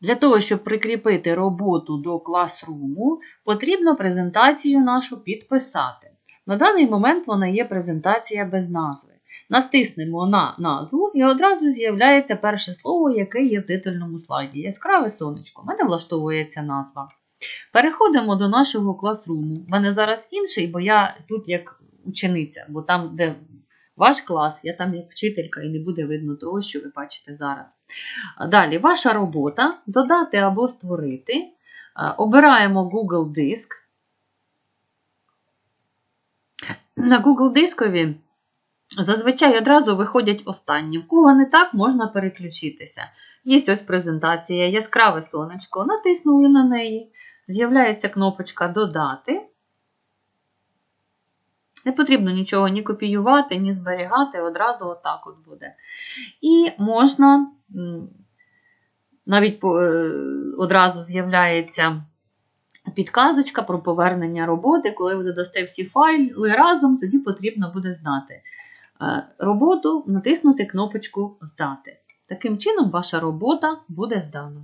Для того, щоб прикріпити роботу до класруму, потрібно презентацію нашу підписати. На даний момент вона є презентація без назви. Настиснемо на назву і одразу з'являється перше слово, яке є в титульному слайді. Яскраве сонечко. У мене влаштовує ця назва. Переходимо до нашого класруму. У мене зараз інший, бо я тут як учениця, бо там, де ваш клас, я там як вчителька і не буде видно того, що ви бачите зараз. Далі, ваша робота додати або створити. Обираємо Google Диск. На Google дискові зазвичай одразу виходять останні. В кого не так, можна переключитися. Є ось презентація, яскраве сонечко. Натиснули на неї. З'являється кнопочка Додати. Не потрібно нічого ні копіювати, ні зберігати, одразу отак от буде. І можна, навіть одразу з'являється підказочка про повернення роботи. Коли ви додасте всі файли разом, тоді потрібно буде здати роботу, натиснути кнопочку Здати. Таким чином, ваша робота буде здана.